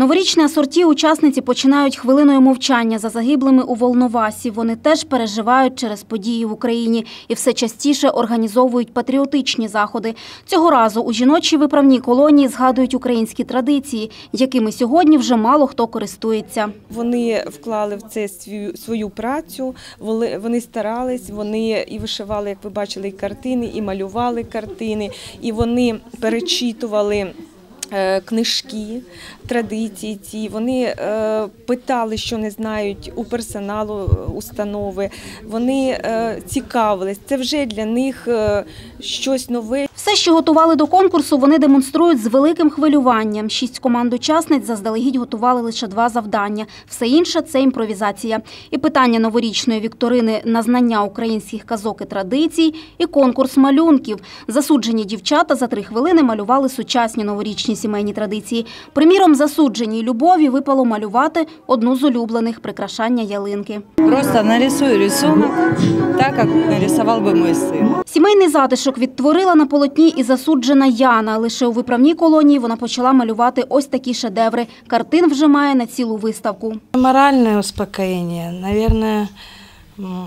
Новорічне асорті учасниці починають хвилиною мовчання за загиблими у Волновасі. Вони теж переживають через події в Україні і все частіше організовують патріотичні заходи. Цього разу у жіночій виправній колонії згадують українські традиції, якими сьогодні вже мало хто користується. Вони вклали в це свою, працю, вони старались, вони і вишивали, як ви бачили, і картини, і малювали картини, і вони перечитували. Е, Книжки, традиції ці вони е, питали, що не знають у персоналу е, установи. Вони цікавились. Це вже для них щось нове, Все, що готували до конкурсу, вони демонструють з великим хвилюванням. Шість команд учасниць заздалегідь готували лише два завдання. Все інше це імпровізація. І питання новорічної вікторини на знання українських казок і традицій, і конкурс малюнків. Засуджені дівчата за три хвилини малювали сучасні новорічні сімейні традиції. Приміром, засудженій любові випало малювати одну з улюблених прикрашання ялинки. Просто нарисую рисунок так, как нарисовал бы мой сын. Сімейний затишок відтворила на полотні і засуджена Яна. Лише у виправній колонії вона почала малювати ось такі шедеври. Картин вже має на цілу виставку. Моральное успокоение. Наверное, м,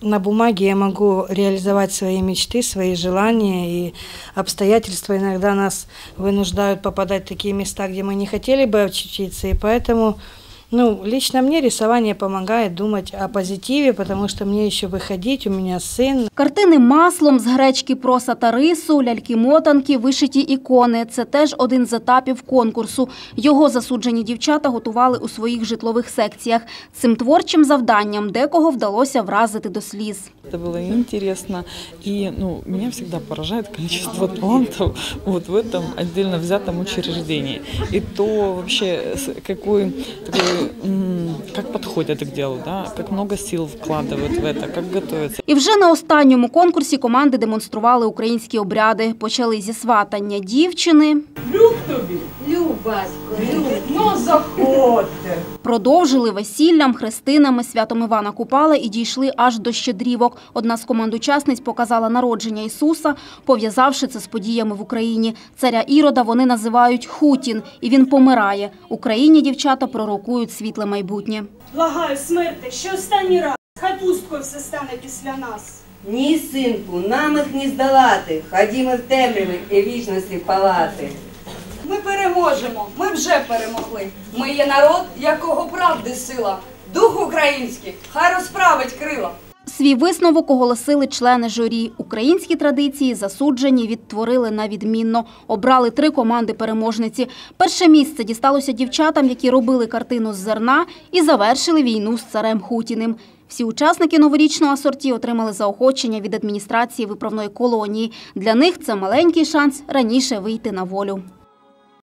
на бумаге я могу реализовать свои мечты, свои желания, и обстоятельства иногда нас вынуждают попадать в такие места, где мы не хотели бы очутиться, и поэтому ну, лично мне рисование помогает думать о позитиве, потому что мне еще выходить, у меня сын, Картини маслом з гречки проса та рису, ляльки-мотанки, вишиті ікони. Це теж один з етапів конкурсу. Його засуджені дівчата готували у своїх житлових секціях. Цим творчим завданням декого вдалося вразити до сліз. Это было интересно. И ну, меня всегда поражает количество талантов вот в этом отдельно взятом учреждении. И то вообще с- какой, うん。Как подходят к делу, да? как много сил вкладывают в это, как готовятся. І вже на останньому конкурсі команди демонстрували українські обряди. Почали зі сватання дівчини, Люб Ну, заходьте. продовжили весіллям, хрестинами, святом Івана Купала і дійшли аж до щедрівок. Одна з команд учасниць показала народження Ісуса, пов'язавши це з подіями в Україні. Царя Ірода вони називають Хутін, і він помирає. Україні дівчата пророкують світле майбутнє. Благаю смерти, що останній раз. Хай пусткою все стане після нас. Ні, синку, нам їх не здолати. Ходімо в темряві і вічності палати. Ми переможемо, ми вже перемогли. Ми є народ, якого правди сила. Дух український, хай розправить крила. Свій висновок оголосили члени журі. Українські традиції засуджені відтворили на відмінно. Обрали три команди переможниці. Перше місце дісталося дівчатам, які робили картину з зерна і завершили війну з царем Хутіним. Всі учасники новорічного асорті отримали заохочення від адміністрації виправної колонії. Для них це маленький шанс раніше вийти на волю.